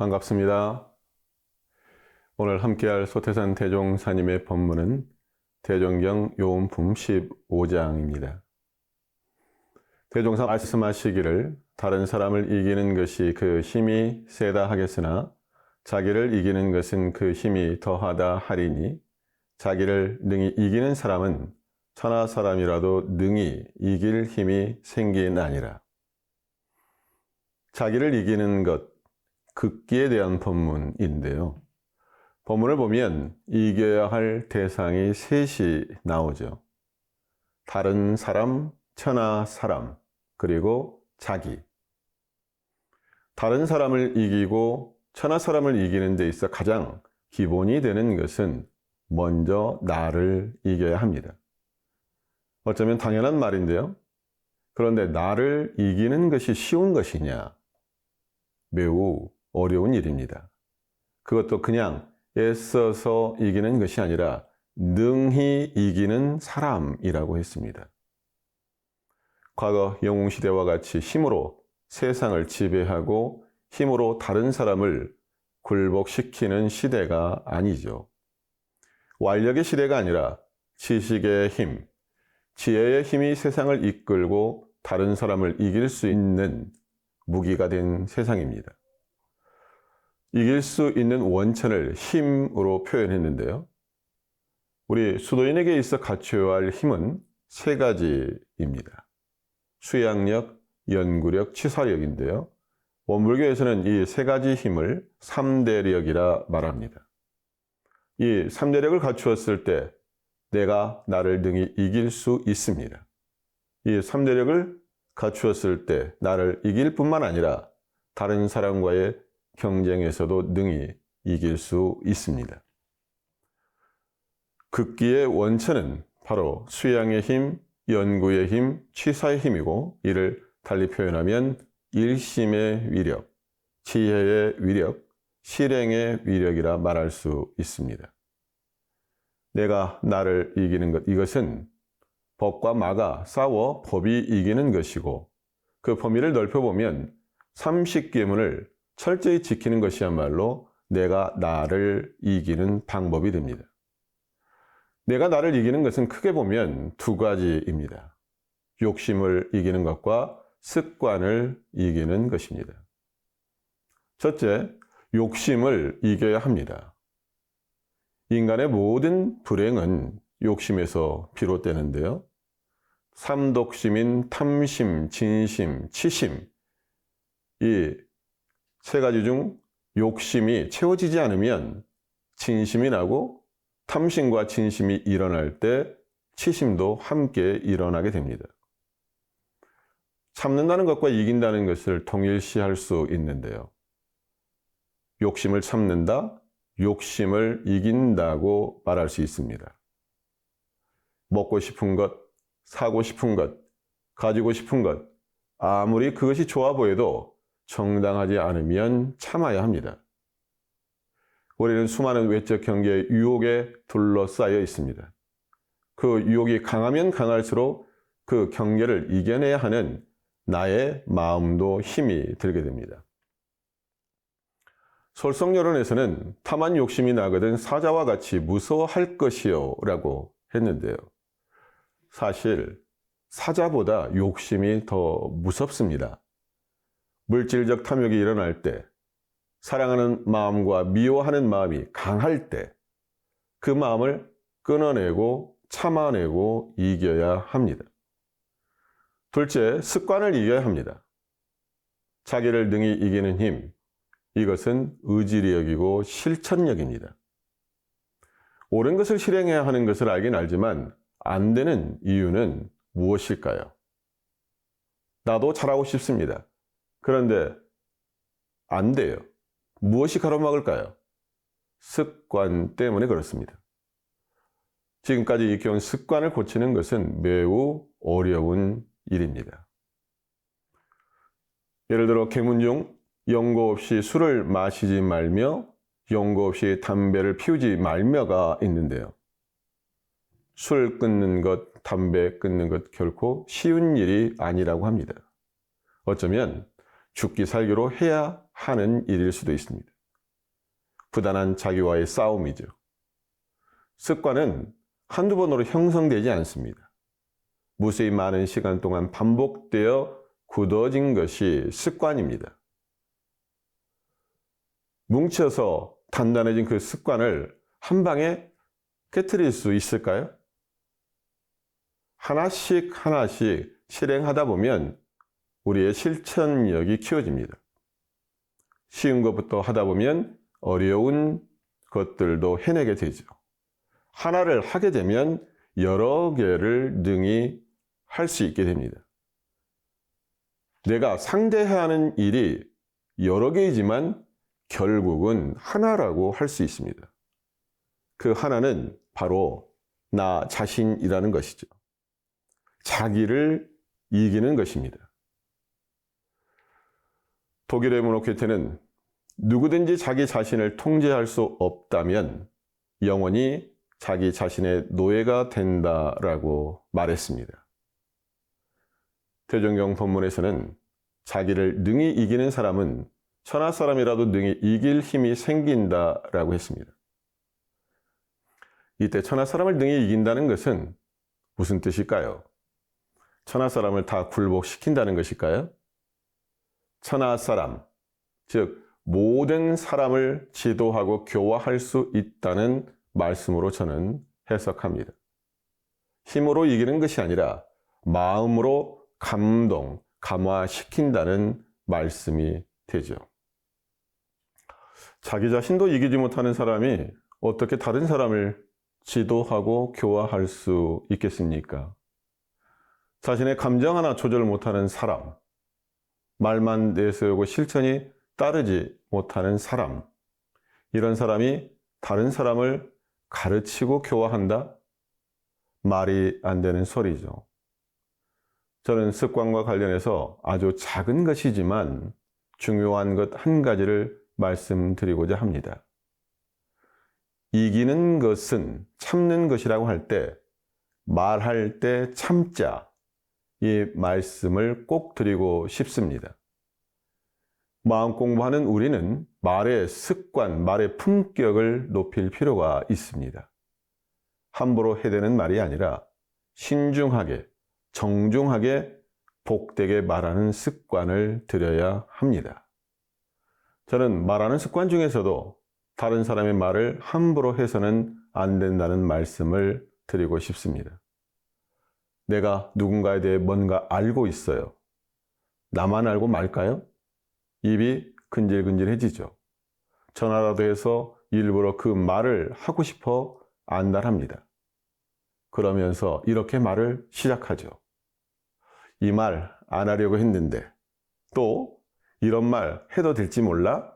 반갑습니다. 오늘 함께할 소태산 대종사님의 법문은 대종경 요음품 15장입니다. 대종사 말씀하시기를 다른 사람을 이기는 것이 그 힘이 세다 하겠으나 자기를 이기는 것은 그 힘이 더하다 하리니 자기를 능히 이기는 사람은 천하 사람이라도 능히 이길 힘이 생기나니라. 자기를 이기는 것, 극기에 대한 법문인데요. 법문을 보면 이겨야 할 대상이 셋이 나오죠. 다른 사람, 천하 사람, 그리고 자기. 다른 사람을 이기고 천하 사람을 이기는 데 있어 가장 기본이 되는 것은 먼저 나를 이겨야 합니다. 어쩌면 당연한 말인데요. 그런데 나를 이기는 것이 쉬운 것이냐? 매우 어려운 일입니다. 그것도 그냥 애써서 이기는 것이 아니라 능히 이기는 사람이라고 했습니다. 과거 영웅시대와 같이 힘으로 세상을 지배하고 힘으로 다른 사람을 굴복시키는 시대가 아니죠. 완력의 시대가 아니라 지식의 힘, 지혜의 힘이 세상을 이끌고 다른 사람을 이길 수 있는 무기가 된 세상입니다. 이길 수 있는 원천을 힘으로 표현했는데요. 우리 수도인에게 있어 갖춰야 할 힘은 세 가지입니다. 수양력, 연구력, 치사력인데요. 원불교에서는 이 세 가지 힘을 삼대력이라 말합니다. 이 삼대력을 갖추었을 때 내가 나를 능히 이길 수 있습니다. 이 삼대력을 갖추었을 때 나를 이길 뿐만 아니라 다른 사람과의 경쟁에서도 능히 이길 수 있습니다. 극기의 원천은 바로 수양의 힘, 연구의 힘, 취사의 힘이고 이를 달리 표현하면 일심의 위력, 지혜의 위력, 실행의 위력이라 말할 수 있습니다. 내가 나를 이기는 것, 이것은 법과 마가 싸워 법이 이기는 것이고 그 범위를 넓혀보면 삼식계문을 철저히 지키는 것이야말로 내가 나를 이기는 방법이 됩니다. 내가 나를 이기는 것은 크게 보면 두 가지입니다. 욕심을 이기는 것과 습관을 이기는 것입니다. 첫째, 욕심을 이겨야 합니다. 인간의 모든 불행은 욕심에서 비롯되는데요. 삼독심인 탐심, 진심, 치심, 이 세 가지 중 욕심이 채워지지 않으면 진심이 나고 탐심과 진심이 일어날 때 치심도 함께 일어나게 됩니다. 참는다는 것과 이긴다는 것을 동일시할 수 있는데요. 욕심을 참는다, 욕심을 이긴다고 말할 수 있습니다. 먹고 싶은 것, 사고 싶은 것, 가지고 싶은 것, 아무리 그것이 좋아 보여도 정당하지 않으면 참아야 합니다. 우리는 수많은 외적 경계의 유혹에 둘러싸여 있습니다. 그 유혹이 강하면 강할수록 그 경계를 이겨내야 하는 나의 마음도 힘이 들게 됩니다. 솔성여론에서는 탐한 욕심이 나거든 사자와 같이 무서워할 것이요 라고 했는데요. 사실 사자보다 욕심이 더 무섭습니다. 물질적 탐욕이 일어날 때, 사랑하는 마음과 미워하는 마음이 강할 때, 그 마음을 끊어내고 참아내고 이겨야 합니다. 둘째, 습관을 이겨야 합니다. 자기를 능히 이기는 힘, 이것은 의지력이고 실천력입니다. 옳은 것을 실행해야 하는 것을 알긴 알지만 안 되는 이유는 무엇일까요? 나도 잘하고 싶습니다. 그런데 안 돼요. 무엇이 가로막을까요? 습관 때문에 그렇습니다. 지금까지 익혀온 습관을 고치는 것은 매우 어려운 일입니다. 예를 들어 계문 중 연고 없이 술을 마시지 말며 연고 없이 담배를 피우지 말며가 있는데요. 술 끊는 것, 담배 끊는 것 결코 쉬운 일이 아니라고 합니다. 어쩌면 죽기 살기로 해야 하는 일일 수도 있습니다. 부단한 자기와의 싸움이죠. 습관은 한두 번으로 형성되지 않습니다. 무수히 많은 시간 동안 반복되어 굳어진 것이 습관입니다. 뭉쳐서 단단해진 그 습관을 한 방에 깨뜨릴 수 있을까요? 하나씩 하나씩 실행하다 보면 우리의 실천력이 키워집니다. 쉬운 것부터 하다 보면 어려운 것들도 해내게 되죠. 하나를 하게 되면 여러 개를 능히 할 수 있게 됩니다. 내가 상대해야 하는 일이 여러 개이지만 결국은 하나라고 할 수 있습니다. 그 하나는 바로 나 자신이라는 것이죠. 자기를 이기는 것입니다. 독일의 문호케테는 누구든지 자기 자신을 통제할 수 없다면 영원히 자기 자신의 노예가 된다라고 말했습니다. 대종경 본문에서는 자기를 능히 이기는 사람은 천하 사람이라도 능히 이길 힘이 생긴다라고 했습니다. 이때 천하 사람을 능히 이긴다는 것은 무슨 뜻일까요? 천하 사람을 다 굴복시킨다는 것일까요? 천하 사람, 즉 모든 사람을 지도하고 교화할 수 있다는 말씀으로 저는 해석합니다. 힘으로 이기는 것이 아니라 마음으로 감동, 감화시킨다는 말씀이 되죠. 자기 자신도 이기지 못하는 사람이 어떻게 다른 사람을 지도하고 교화할 수 있겠습니까? 자신의 감정 하나 조절 못하는 사람, 말만 내세우고 실천이 따르지 못하는 사람, 이런 사람이 다른 사람을 가르치고 교화한다? 말이 안 되는 소리죠. 저는 습관과 관련해서 아주 작은 것이지만 중요한 것 한 가지를 말씀드리고자 합니다. 이기는 것은 참는 것이라고 할 때, 말할 때 참자, 이 말씀을 꼭 드리고 싶습니다. 마음 공부하는 우리는 말의 습관, 말의 품격을 높일 필요가 있습니다. 함부로 해대는 말이 아니라 신중하게, 정중하게, 복되게 말하는 습관을 들여야 합니다. 저는 말하는 습관 중에서도 다른 사람의 말을 함부로 해서는 안 된다는 말씀을 드리고 싶습니다. 내가 누군가에 대해 뭔가 알고 있어요. 나만 알고 말까요? 입이 근질근질해지죠. 전화라도 해서 일부러 그 말을 하고 싶어 안달합니다. 그러면서 이렇게 말을 시작하죠. 이 말 안 하려고 했는데 또 이런 말 해도 될지 몰라?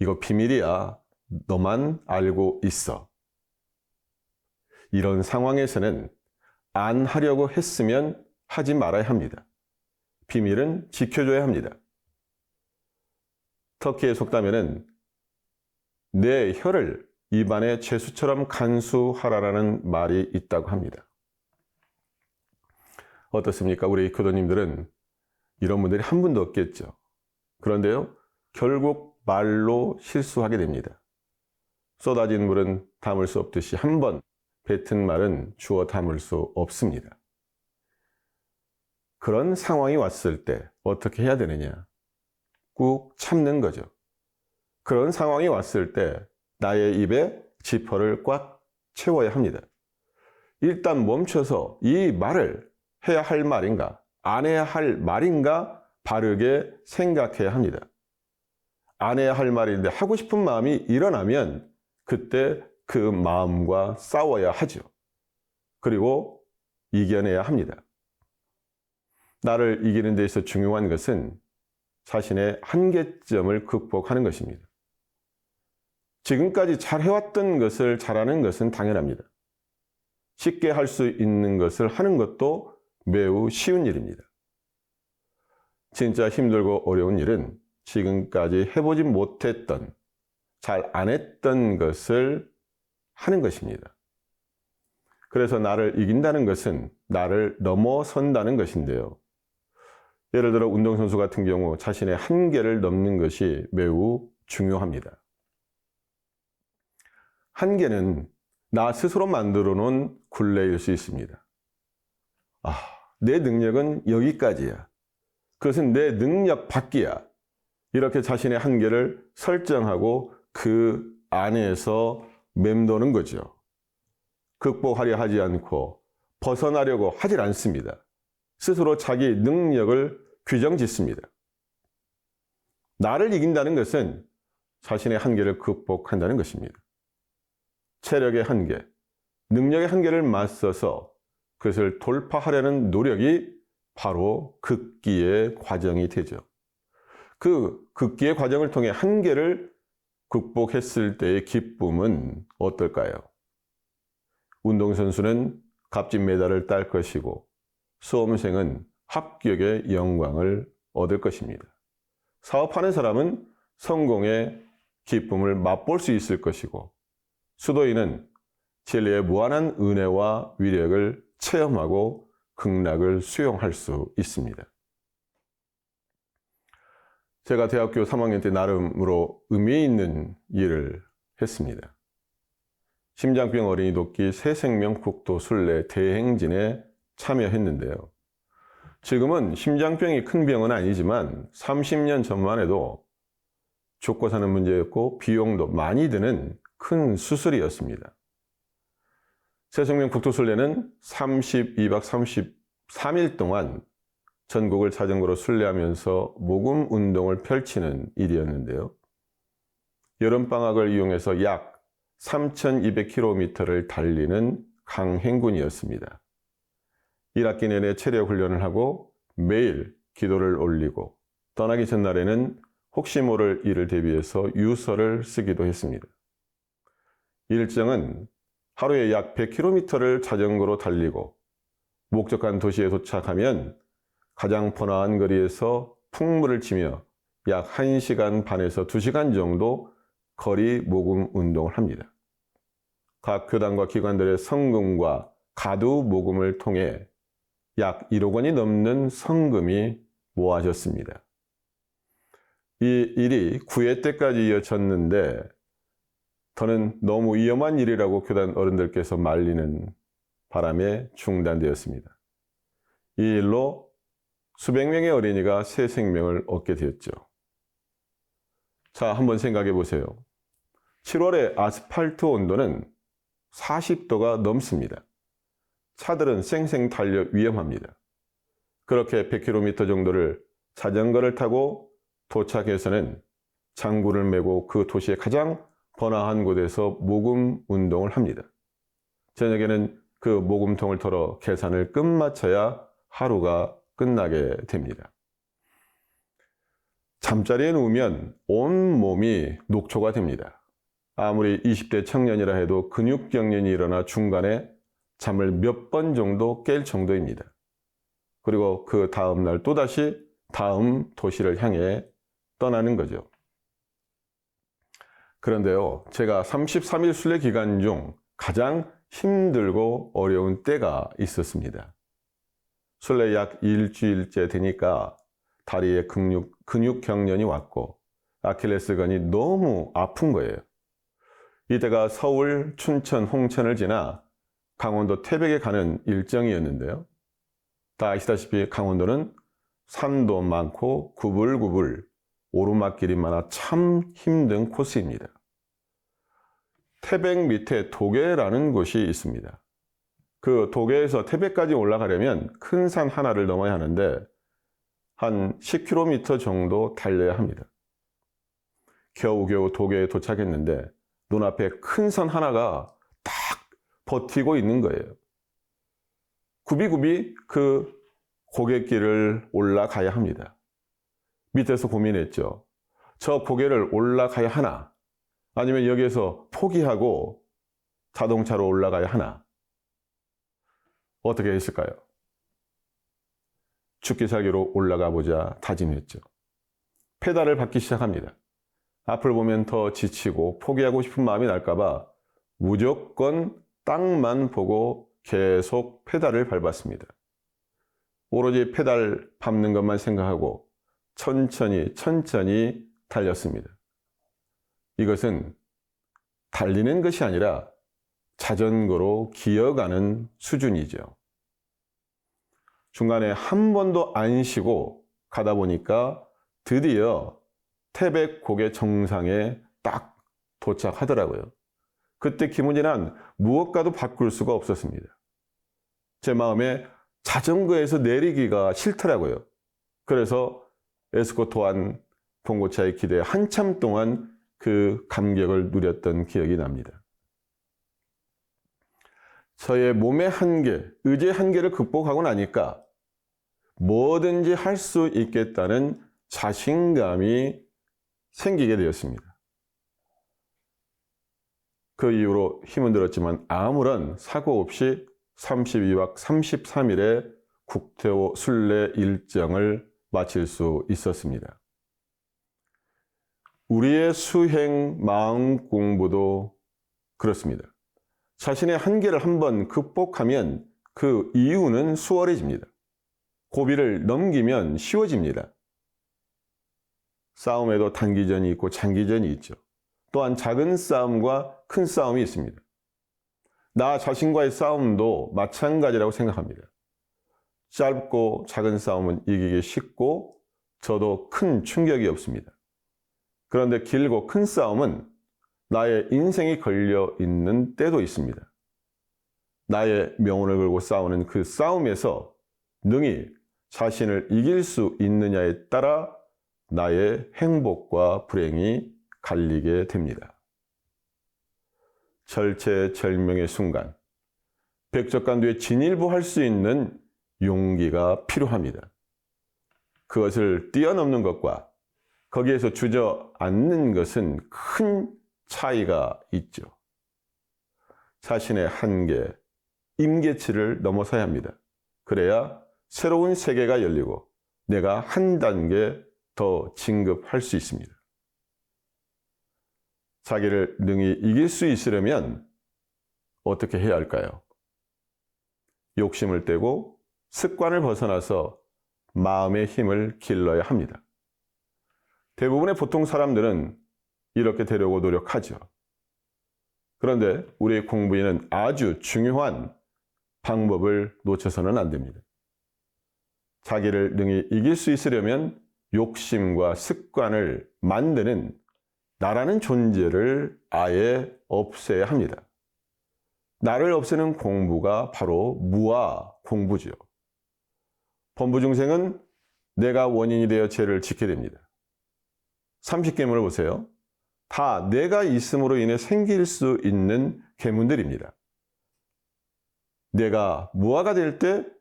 이거 비밀이야. 너만 알고 있어. 이런 상황에서는 안 하려고 했으면 하지 말아야 합니다. 비밀은 지켜줘야 합니다. 터키의 속담에는 내 혀를 입안의 죄수처럼 간수하라라는 말이 있다고 합니다. 어떻습니까? 우리 교도님들은 이런 분들이 한 분도 없겠죠. 그런데요, 결국 말로 실수하게 됩니다. 쏟아진 물은 담을 수 없듯이 한 번 뱉은 말은 주워 담을 수 없습니다. 그런 상황이 왔을 때 어떻게 해야 되느냐? 꾹 참는 거죠. 그런 상황이 왔을 때 나의 입에 지퍼를 꽉 채워야 합니다. 일단 멈춰서 이 말을 해야 할 말인가, 안 해야 할 말인가 바르게 생각해야 합니다. 안 해야 할 말인데 하고 싶은 마음이 일어나면 그때 그 마음과 싸워야 하죠. 그리고 이겨내야 합니다. 나를 이기는 데 있어 중요한 것은 자신의 한계점을 극복하는 것입니다. 지금까지 잘 해왔던 것을 잘하는 것은 당연합니다. 쉽게 할 수 있는 것을 하는 것도 매우 쉬운 일입니다. 진짜 힘들고 어려운 일은 지금까지 해보지 못했던, 잘 안 했던 것을 하는 것입니다. 그래서 나를 이긴다는 것은 나를 넘어선다는 것인데요. 예를 들어 운동선수 같은 경우 자신의 한계를 넘는 것이 매우 중요합니다. 한계는 나 스스로 만들어 놓은 굴레일 수 있습니다. 아, 내 능력은 여기까지야. 그것은 내 능력 밖이야. 이렇게 자신의 한계를 설정하고 그 안에서 맴도는 거죠. 극복하려 하지 않고 벗어나려고 하질 않습니다. 스스로 자기 능력을 규정 짓습니다. 나를 이긴다는 것은 자신의 한계를 극복한다는 것입니다. 체력의 한계, 능력의 한계를 맞서서 그것을 돌파하려는 노력이 바로 극기의 과정이 되죠. 그 극기의 과정을 통해 한계를 극복했을 때의 기쁨은 어떨까요? 운동선수는 값진 메달을 딸 것이고 수험생은 합격의 영광을 얻을 것입니다. 사업하는 사람은 성공의 기쁨을 맛볼 수 있을 것이고 수도인은 진리의 무한한 은혜와 위력을 체험하고 극락을 수용할 수 있습니다. 제가 대학교 3학년 때 나름으로 의미 있는 일을 했습니다. 심장병 어린이 돕기 새생명 국도 순례 대행진에 참여했는데요. 지금은 심장병이 큰 병은 아니지만 30년 전만 해도 죽고 사는 문제였고 비용도 많이 드는 큰 수술이었습니다. 새생명 국토순례는 32박 33일 동안 전국을 자전거로 순례하면서 모금 운동을 펼치는 일이었는데요. 여름방학을 이용해서 약 3,200km를 달리는 강행군이었습니다. 1학기 내내 체력 훈련을 하고 매일 기도를 올리고 떠나기 전날에는 혹시 모를 일을 대비해서 유서를 쓰기도 했습니다. 일정은 하루에 약 100km를 자전거로 달리고 목적한 도시에 도착하면 가장 번화한 거리에서 풍물을 치며 약 1시간 반에서 2시간 정도 거리 모금 운동을 합니다. 각 교단과 기관들의 성금과 가두 모금을 통해 약 1억 원이 넘는 성금이 모아졌습니다. 이 일이 9회 때까지 이어졌는데 저는 너무 위험한 일이라고 교단 어른들께서 말리는 바람에 중단되었습니다. 이 일로 수백 명의 어린이가 새 생명을 얻게 되었죠. 자, 한번 생각해 보세요. 7월에 아스팔트 온도는 40도가 넘습니다. 차들은 쌩쌩 달려 위험합니다. 그렇게 100km 정도를 자전거를 타고 도착해서는 장구를 메고 그 도시의 가장 번화한 곳에서 모금 운동을 합니다. 저녁에는 그 모금통을 털어 계산을 끝마쳐야 하루가 끝나게 됩니다. 잠자리에 누우면 온 몸이 녹초가 됩니다. 아무리 20대 청년이라 해도 근육경련이 일어나 중간에 잠을 몇 번 정도 깰 정도입니다. 그리고 그 다음날 또다시 다음 도시를 향해 떠나는 거죠. 그런데요, 제가 33일 순례 기간 중 가장 힘들고 어려운 때가 있었습니다. 순례 약 일주일째 되니까 다리에 근육, 근육 경련이 왔고 아킬레스건이 너무 아픈 거예요. 이때가 서울, 춘천, 홍천을 지나 강원도 태백에 가는 일정이었는데요. 다 아시다시피 강원도는 산도 많고 구불구불 오르막길이 많아 참 힘든 코스입니다. 태백 밑에 도계라는 곳이 있습니다. 그 도계에서 태백까지 올라가려면 큰 산 하나를 넘어야 하는데 한 10km 정도 달려야 합니다. 겨우겨우 도계에 도착했는데 눈앞에 큰 산 하나가 딱 버티고 있는 거예요. 굽이굽이 그 고갯길을 올라가야 합니다. 밑에서 고민했죠. 저 고개를 올라가야 하나? 아니면 여기에서 포기하고 자동차로 올라가야 하나? 어떻게 했을까요? 죽기 살기로 올라가 보자 다짐했죠. 페달을 밟기 시작합니다. 앞을 보면 더 지치고 포기하고 싶은 마음이 날까봐 무조건 땅만 보고 계속 페달을 밟았습니다. 오로지 페달 밟는 것만 생각하고 천천히 천천히 달렸습니다. 이것은 달리는 것이 아니라 자전거로 기어가는 수준이죠. 중간에 한 번도 안 쉬고 가다 보니까 드디어 태백 고개 정상에 딱 도착하더라고요. 그때 김은진은 무엇과도 바꿀 수가 없었습니다. 제 마음에 자전거에서 내리기가 싫더라고요. 그래서 에스코토한 봉고차의 기대에 한참 동안 그 감격을 누렸던 기억이 납니다. 저의 몸의 한계, 의지의 한계를 극복하고 나니까 뭐든지 할 수 있겠다는 자신감이 생기게 되었습니다. 그 이후로 힘은 들었지만 아무런 사고 없이 32박 33일의 국태호 순례 일정을 마칠 수 있었습니다. 우리의 수행 마음 공부도 그렇습니다. 자신의 한계를 한번 극복하면 그 이유는 수월해집니다. 고비를 넘기면 쉬워집니다. 싸움에도 단기전이 있고 장기전이 있죠. 또한 작은 싸움과 큰 싸움이 있습니다. 나 자신과의 싸움도 마찬가지라고 생각합니다. 짧고 작은 싸움은 이기기 쉽고 저도 큰 충격이 없습니다. 그런데 길고 큰 싸움은 나의 인생이 걸려 있는 때도 있습니다. 나의 명운을 걸고 싸우는 그 싸움에서 능히 자신을 이길 수 있느냐에 따라 나의 행복과 불행이 갈리게 됩니다. 절체절명의 순간, 백적간두에 진일보할 수 있는 용기가 필요합니다. 그것을 뛰어넘는 것과 거기에서 주저앉는 것은 큰 차이가 있죠. 자신의 한계, 임계치를 넘어서야 합니다. 그래야 새로운 세계가 열리고 내가 한 단계 더 진급할 수 있습니다. 자기를 능히 이길 수 있으려면 어떻게 해야 할까요? 욕심을 떼고 습관을 벗어나서 마음의 힘을 길러야 합니다. 대부분의 보통 사람들은 이렇게 되려고 노력하죠. 그런데 우리 공부에는 아주 중요한 방법을 놓쳐서는 안 됩니다. 자기를 능히 이길 수 있으려면 욕심과 습관을 만드는 나라는 존재를 아예 없애야 합니다. 나를 없애는 공부가 바로 무아 공부지요. 범부중생은 내가 원인이 되어 죄를 짓게 됩니다. 30계문을 보세요. 다 내가 있음으로 인해 생길 수 있는 계문들입니다. 내가 무아가 될 때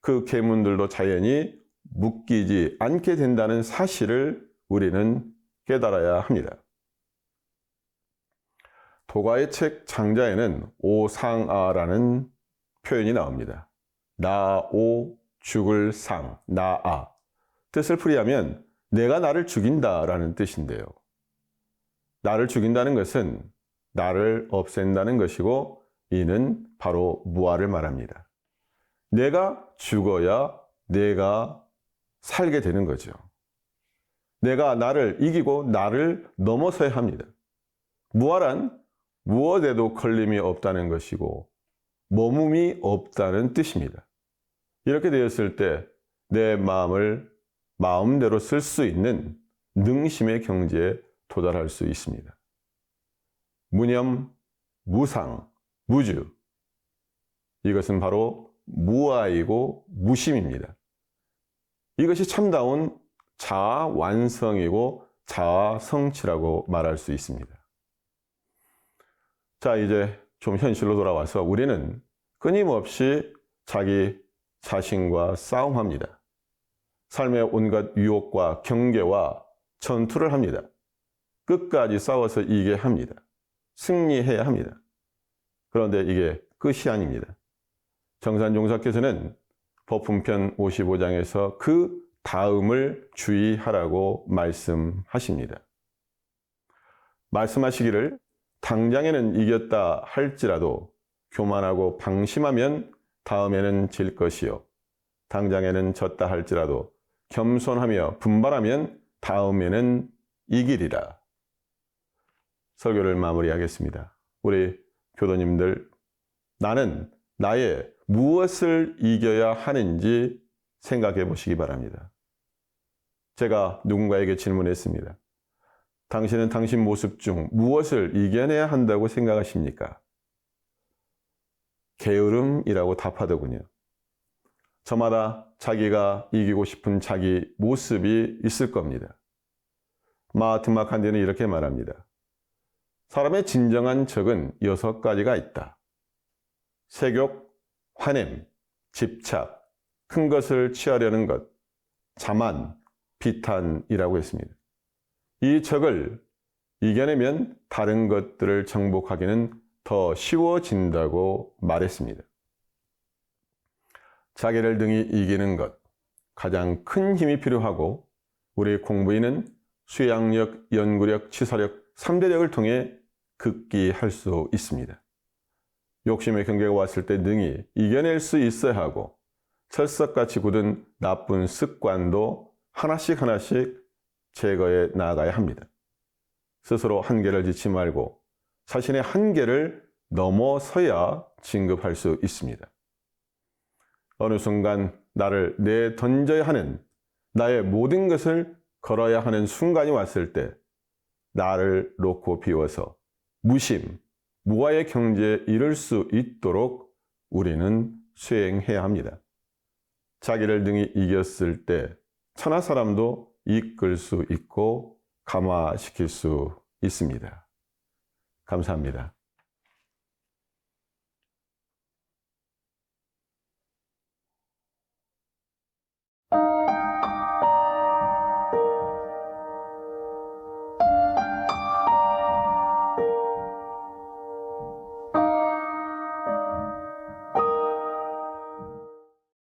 그 계문들도 자연히 묶이지 않게 된다는 사실을 우리는 깨달아야 합니다. 도가의 책 장자에는 오상아라는 표현이 나옵니다. 나오 죽을 상, 나아. 뜻을 풀이하면 내가 나를 죽인다라는 뜻인데요. 나를 죽인다는 것은 나를 없앤다는 것이고 이는 바로 무아를 말합니다. 내가 죽어야 내가 살게 되는 거죠. 내가 나를 이기고 나를 넘어서야 합니다. 무아란 무엇에도 걸림이 없다는 것이고 머뭄이 없다는 뜻입니다. 이렇게 되었을 때 내 마음을 마음대로 쓸 수 있는 능심의 경지에 도달할 수 있습니다. 무념, 무상, 무주. 이것은 바로 무아이고 무심입니다. 이것이 참다운 자아 완성이고 자아 성취라고 말할 수 있습니다. 자, 이제 좀 현실로 돌아와서 우리는 끊임없이 자기 자신과 싸움합니다. 삶의 온갖 유혹과 경계와 전투를 합니다. 끝까지 싸워서 이게 합니다. 승리해야 합니다. 그런데 이게 끝이 아닙니다. 정산 종사께서는 법품편 55장에서 그 다음을 주의하라고 말씀하십니다. 말씀하시기를 당장에는 이겼다 할지라도 교만하고 방심하면 다음에는 질 것이요. 당장에는 졌다 할지라도 겸손하며 분발하면 다음에는 이기리라. 설교를 마무리하겠습니다. 우리 교도님들, 나는 나의 무엇을 이겨야 하는지 생각해 보시기 바랍니다. 제가 누군가에게 질문했습니다. 당신은 당신 모습 중 무엇을 이겨내야 한다고 생각하십니까? 게으름이라고 답하더군요. 저마다 자기가 이기고 싶은 자기 모습이 있을 겁니다. 마하트마 칸디는 이렇게 말합니다. 사람의 진정한 적은 여섯 가지가 있다. 색욕, 화냄, 집착, 큰 것을 취하려는 것, 자만, 비탄이라고 했습니다. 이 적을 이겨내면 다른 것들을 정복하기는 더 쉬워진다고 말했습니다. 자기를 등이 이기는 것, 가장 큰 힘이 필요하고 우리 공부인은 수양력, 연구력, 치사력, 3대력을 통해 극기할 수 있습니다. 욕심의 경계가 왔을 때 능히 이겨낼 수 있어야 하고 철석같이 굳은 나쁜 습관도 하나씩 하나씩 제거해 나가야 합니다. 스스로 한계를 짓지 말고 자신의 한계를 넘어서야 진급할 수 있습니다. 어느 순간 나를 내던져야 하는 나의 모든 것을 걸어야 하는 순간이 왔을 때 나를 놓고 비워서 무심, 무아의 경제에 이를 수 있도록 우리는 수행해야 합니다. 자기를 등이 이겼을 때 천하 사람도 이끌 수 있고 감화시킬 수 있습니다. 감사합니다.